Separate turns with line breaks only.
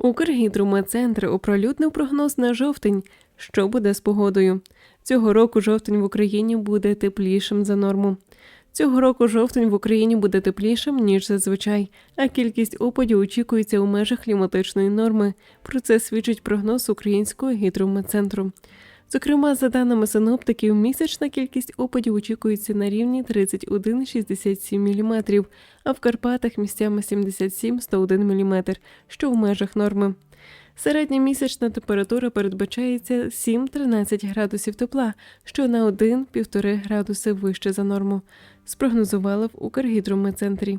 Укргідрометцентр оприлюднив прогноз на жовтень. Що буде з погодою? Цього року жовтень в Україні буде теплішим за норму. Цього року жовтень в Україні буде теплішим, ніж зазвичай, а кількість опадів очікується у межах кліматичної норми. Про це свідчить прогноз Українського гідрометцентру. Зокрема, за даними синоптиків, місячна кількість опадів очікується на рівні 31,67 мм, а в Карпатах місцями 77-101 мм, що в межах норми. Середня місячна температура передбачається 7-13 градусів тепла, що на 1-1,5 градуси вище за норму, спрогнозували в Укргідрометцентрі.